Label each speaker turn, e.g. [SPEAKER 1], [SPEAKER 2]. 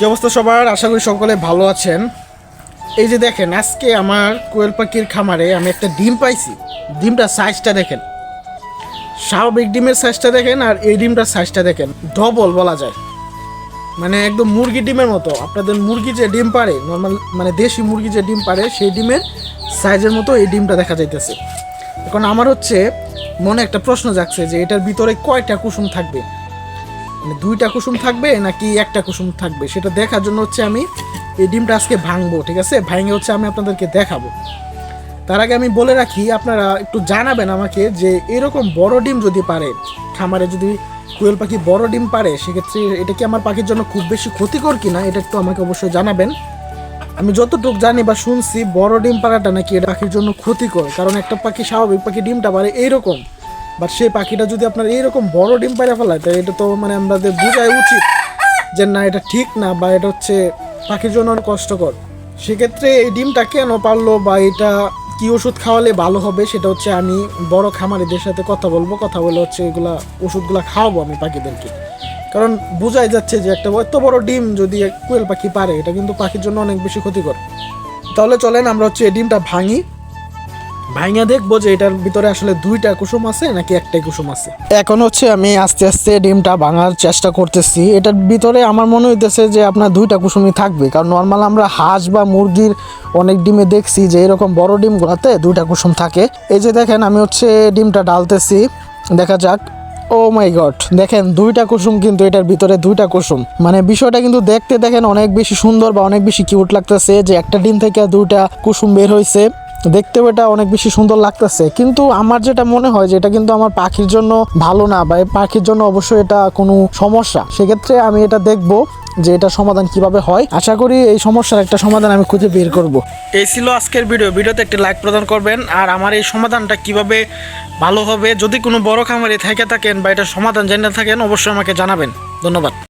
[SPEAKER 1] কি অবস্থা সবার? আশা করি সকলে ভালো আছেন। এই যে দেখেন, আজকে আমার কোয়েল পাখির খামারে আমি একটা ডিম পাইছি। ডিমটার সাইজটা দেখেন। স্বাভাবিক ডিমের সাইজটা দেখেন আর এই ডিমটার সাইজটা দেখেন। ডবল বলা যায়। মানে একদম মুরগি ডিমের মতো। আপনাদের মুরগি যে ডিম পারে নর্মাল মানে দেশি মুরগি যে ডিম পারে, সেই ডিমের সাইজের মতো এই ডিমটা দেখা যাইতেছে। এখন আমার হচ্ছে মনে একটা প্রশ্ন জাগছে যে এটার ভিতরে কয়টা কুসুম থাকবে? মানে দুইটা কুসুম থাকবে নাকি একটা কুসুম থাকবে? সেটা দেখার জন্য হচ্ছে আমি এই ডিমটা আজকে ভাঙবো, ঠিক আছে? ভাঙে হচ্ছে আমি আপনাদেরকে দেখাবো। তার আগে আমি বলে রাখি, আপনারা একটু জানাবেন আমাকে যে এরকম বড় ডিম যদি পারে, খামারে যদি কোয়েল পাখি বড় ডিম পারে, সেক্ষেত্রে এটা কি আমার পাখির জন্য খুব বেশি ক্ষতিকর কি না এটা একটু আমাকে অবশ্যই জানাবেন। আমি যতটুকু জানি বা শুনছি, বড় ডিম পাড়াটা নাকি এটা পাখির জন্য ক্ষতিকর, কারণ একটা পাখি স্বাভাবিক পাখি ডিমটা পারে এইরকম। বাট সেই পাখিটা যদি আপনার এইরকম বড় ডিম পাড়া ফেলায়, তাহলে এটা তো মানে আমাদের বোঝাই উচিত যে না, এটা ঠিক না বা এটা হচ্ছে পাখির জন্য অনেক কষ্টকর। সেক্ষেত্রে এই ডিমটা কেন পারল বা এটা কি ওষুধ খাওয়ালে ভালো হবে, সেটা হচ্ছে আমি বড় খামারিদের সাথে কথা বলব। কথা বলে হচ্ছে এগুলা ওষুধগুলা খাওয়াবো আমি পাখিদেরকে। কারণ বোঝাই যাচ্ছে যে একটা এত বড় ডিম যদি কোয়েল পাখি পারে, এটা কিন্তু পাখির জন্য অনেক বেশি ক্ষতিকর। তাহলে চলেন আমরা হচ্ছে এই ডিমটা ভাঙি। ভাঙা দেখব যে এটার ভিতরে আসলে দুইটা কুসুম আছে নাকি একটাই কুসুম আছে? এখন হচ্ছে আমি আস্তে আস্তে ডিমটা ভাঙার চেষ্টা করতেছি। এটার ভিতরে আমার মনে হইতেছে যে আপনার দুইটা কুসুমই থাকবে। কারণ নর্মাল আমরা হাঁস বা মুরগির অনেক ডিমে দেখছি যে এরকম বড় ডিমগুলোতে দুইটা কুসুম থাকে। এই যে দেখেন আমি হচ্ছে ডিমটা ডালতেছি। দেখা যাক। ও মাই গড, দেখেন দুইটা কুসুম কিন্তু এটার ভিতরে দুইটা কুসুম। মানে বিষয়টা কিন্তু দেখতে দেখেন অনেক বেশি সুন্দর বা অনেক বেশি কিউট লাগতেছে যে একটা ডিম থেকে দুইটা কুসুম বের হয়েছে দেখতেও এটা অনেক বেশি সুন্দর লাগতেছে। কিন্তু আমার যেটা মনে হয় যে এটা কিন্তু আমার পাখির জন্য ভালো না বা পাখির জন্য অবশ্যই এটা কোনো সমস্যা। সেক্ষেত্রে আমি এটা দেখব যে এটা সমাধান কীভাবে হয়। আশা করি এই সমস্যার একটা সমাধান আমি খুঁজে বের করব। এই ছিল আজকের ভিডিও। ভিডিওতে একটি লাইক প্রদান করবেন আর আমার এই সমাধানটা কীভাবে ভালো হবে, যদি কোনো বড় খামারে থেকে থাকেন বা এটা সমাধান জেনে থাকেন, অবশ্যই আমাকে জানাবেন। ধন্যবাদ।